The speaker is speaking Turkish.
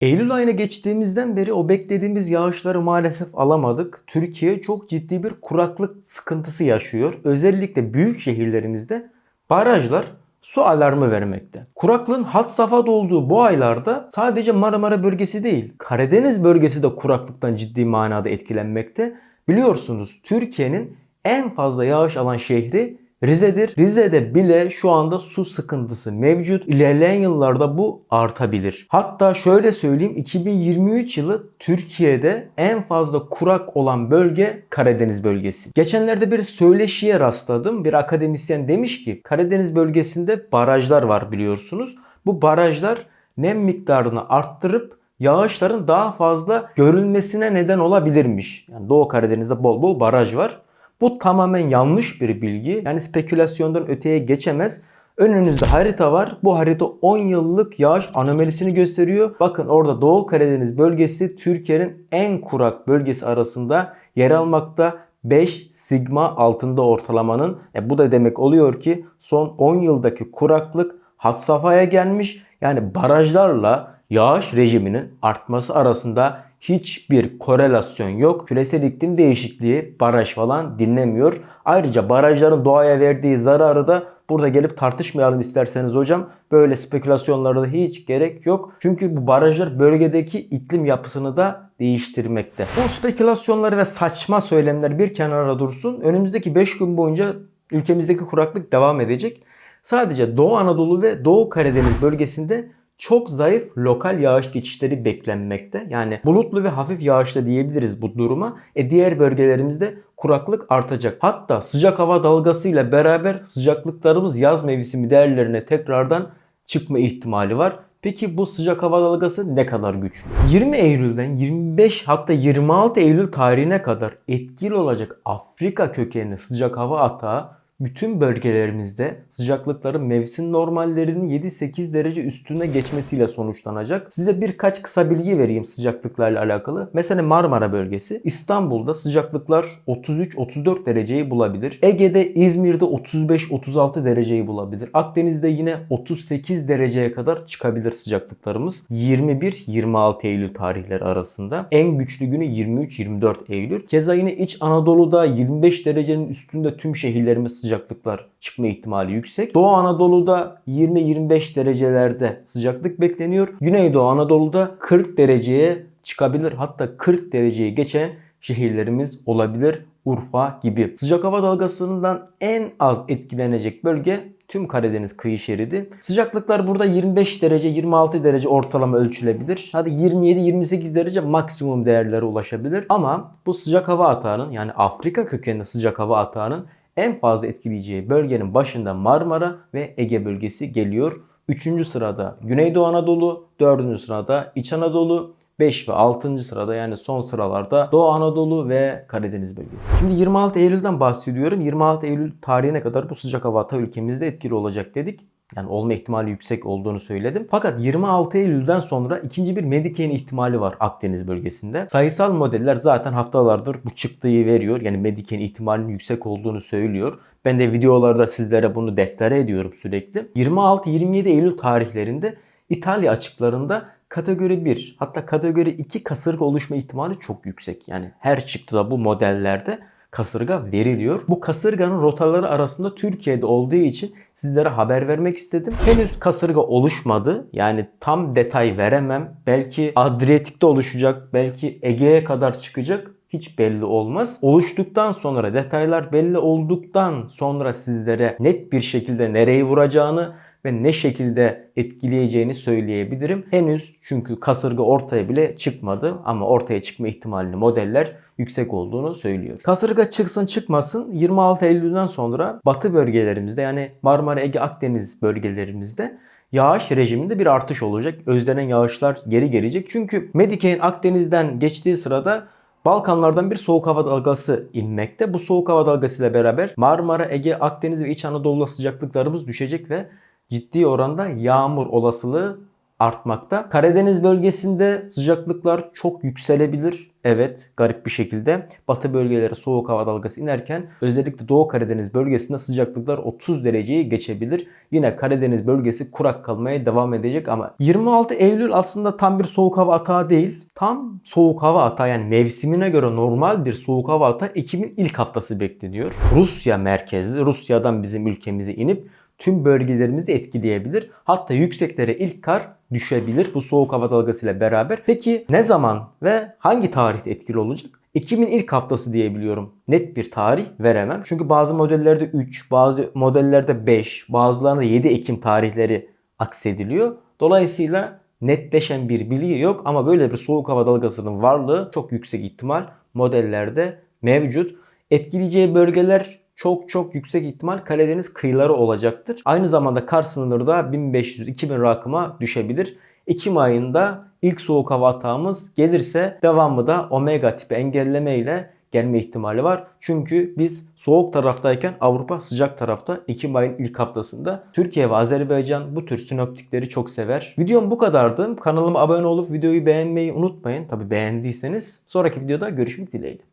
Eylül ayına geçtiğimizden beri o beklediğimiz yağışları maalesef alamadık. Türkiye çok ciddi bir kuraklık sıkıntısı yaşıyor. Özellikle büyük şehirlerimizde barajlar su alarmı vermekte. Kuraklığın had safhada olduğu bu aylarda sadece Marmara bölgesi değil, Karadeniz bölgesi de kuraklıktan ciddi manada etkilenmekte. Biliyorsunuz Türkiye'nin en fazla yağış alan şehri Rize'dir. Rize'de bile şu anda su sıkıntısı mevcut. İlerleyen yıllarda bu artabilir. Hatta şöyle söyleyeyim 2023 yılı Türkiye'de en fazla kurak olan bölge Karadeniz bölgesi. Geçenlerde bir söyleşiye rastladım. Bir akademisyen demiş ki Karadeniz bölgesinde barajlar var biliyorsunuz. Bu barajlar nem miktarını arttırıp yağışların daha fazla görülmesine neden olabilirmiş. Yani Doğu Karadeniz'de bol bol baraj var. Bu tamamen yanlış bir bilgi. Yani spekülasyondan öteye geçemez. Önünüzde harita var. Bu harita 10 yıllık yağış anomelisini gösteriyor. Bakın orada Doğu Karadeniz bölgesi Türkiye'nin en kurak bölgesi arasında yer almakta. 5 sigma altında ortalamanın. E bu da demek oluyor ki son 10 yıldaki kuraklık had safhaya gelmiş. Yani barajlarla yağış rejiminin artması arasında hiçbir korelasyon yok. Küresel iklim değişikliği baraj falan dinlemiyor. Ayrıca barajların doğaya verdiği zararı da burada gelip tartışmayalım isterseniz hocam. Böyle spekülasyonlara da hiç gerek yok. Çünkü bu barajlar bölgedeki iklim yapısını da değiştirmekte. Bu spekülasyonlar ve saçma söylemler bir kenara dursun. Önümüzdeki 5 gün boyunca ülkemizdeki kuraklık devam edecek. Sadece Doğu Anadolu ve Doğu Karadeniz bölgesinde çok zayıf lokal yağış geçişleri beklenmekte. Yani bulutlu ve hafif yağışlı diyebiliriz bu duruma. E diğer bölgelerimizde kuraklık artacak. Hatta sıcak hava dalgasıyla beraber sıcaklıklarımız yaz mevsimi değerlerine tekrardan çıkma ihtimali var. Peki bu sıcak hava dalgası ne kadar güçlü? 20 Eylül'den 25 hatta 26 Eylül tarihine kadar etkili olacak Afrika kökenli sıcak hava atağı bütün bölgelerimizde sıcaklıkların mevsim normallerinin 7-8 derece üstüne geçmesiyle sonuçlanacak. Size birkaç kısa bilgi vereyim sıcaklıklarla alakalı. Mesela Marmara bölgesi İstanbul'da sıcaklıklar 33-34 dereceyi bulabilir. Ege'de İzmir'de 35-36 dereceyi bulabilir. Akdeniz'de yine 38 dereceye kadar çıkabilir sıcaklıklarımız. 21-26 Eylül tarihleri arasında. En güçlü günü 23-24 Eylül. Keza yine İç Anadolu'da 25 derecenin üstünde tüm şehirlerimiz sıcak sıcaklıklar çıkma ihtimali yüksek. Doğu Anadolu'da 20-25 derecelerde sıcaklık bekleniyor. Güneydoğu Anadolu'da 40 dereceye çıkabilir. Hatta 40 dereceyi geçen şehirlerimiz olabilir. Urfa gibi. Sıcak hava dalgasından en az etkilenecek bölge tüm Karadeniz kıyı şeridi. Sıcaklıklar burada 25 derece 26 derece ortalama ölçülebilir. Hadi 27-28 derece maksimum değerlere ulaşabilir. Ama bu sıcak hava atağının yani Afrika kökenli sıcak hava atağının en fazla etkileyeceği bölgenin başında Marmara ve Ege bölgesi geliyor. Üçüncü sırada Güneydoğu Anadolu, dördüncü sırada İç Anadolu, 5 ve 6. sırada yani son sıralarda Doğu Anadolu ve Karadeniz bölgesi. Şimdi 26 Eylül'den bahsediyorum. 26 Eylül tarihine kadar bu sıcak hava ülkemizde etkili olacak dedik. Yani olma ihtimali yüksek olduğunu söyledim. Fakat 26 Eylül'den sonra ikinci bir Medicaid ihtimali var Akdeniz bölgesinde. Sayısal modeller zaten haftalardır bu çıktığı veriyor. Yani Medicaid ihtimalinin yüksek olduğunu söylüyor. Ben de videolarda sizlere bunu deklare ediyorum sürekli. 26-27 Eylül tarihlerinde İtalya açıklarında kategori 1 hatta kategori 2 kasırga oluşma ihtimali çok yüksek. Yani her çıktıda bu modellerde kasırga veriliyor. Bu kasırganın rotaları arasında Türkiye'de olduğu için sizlere haber vermek istedim. Henüz kasırga oluşmadı. Yani tam detay veremem. Belki Adriyatik'te oluşacak, belki Ege'ye kadar çıkacak hiç belli olmaz. Oluştuktan sonra detaylar belli olduktan sonra sizlere net bir şekilde nereyi vuracağını ve ne şekilde etkileyeceğini söyleyebilirim. Henüz çünkü kasırga ortaya bile çıkmadı ama ortaya çıkma ihtimalini modeller yüksek olduğunu söylüyor. Kasırga çıksın çıkmasın 26 Eylül'den sonra batı bölgelerimizde yani Marmara, Ege, Akdeniz bölgelerimizde yağış rejiminde bir artış olacak. Özlenen yağışlar geri gelecek. Çünkü Medike'nin Akdeniz'den geçtiği sırada Balkanlardan bir soğuk hava dalgası inmekte. Bu soğuk hava dalgası ile beraber Marmara, Ege, Akdeniz ve İç Anadolu'da sıcaklıklarımız düşecek ve ciddi oranda yağmur olasılığı artmakta. Karadeniz bölgesinde sıcaklıklar çok yükselebilir. Evet garip bir şekilde batı bölgelere soğuk hava dalgası inerken özellikle Doğu Karadeniz bölgesinde sıcaklıklar 30 dereceyi geçebilir. Yine Karadeniz bölgesi kurak kalmaya devam edecek ama 26 Eylül aslında tam bir soğuk hava atağı değil. Tam soğuk hava atağı yani mevsimine göre normal bir soğuk hava atağı Ekim'in ilk haftası bekleniyor. Rusya merkezli Rusya'dan bizim ülkemize inip tüm bölgelerimizi etkileyebilir. Hatta yükseklere ilk kar düşebilir bu soğuk hava dalgasıyla beraber. Peki ne zaman ve hangi tarihte etkili olacak? Ekim'in ilk haftası diyebiliyorum. Net bir tarih veremem. Çünkü bazı modellerde 3, bazı modellerde 5, bazılarında 7 Ekim tarihleri aksediliyor. Dolayısıyla netleşen bir bilgi yok ama böyle bir soğuk hava dalgasının varlığı çok yüksek ihtimal modellerde mevcut. Etkileyeceği bölgeler çok çok yüksek ihtimal Karadeniz kıyıları olacaktır. Aynı zamanda kar sınırı da 1500-2000 rakıma düşebilir. Ekim ayında ilk soğuk hava atağımız gelirse devamı da omega tipi engelleme ile gelme ihtimali var. Çünkü biz soğuk taraftayken Avrupa sıcak tarafta Ekim ayın ilk haftasında. Türkiye ve Azerbaycan bu tür sinoptikleri çok sever. Videom bu kadardı. Kanalıma abone olup videoyu beğenmeyi unutmayın. Tabi beğendiyseniz sonraki videoda görüşmek dileğiyle.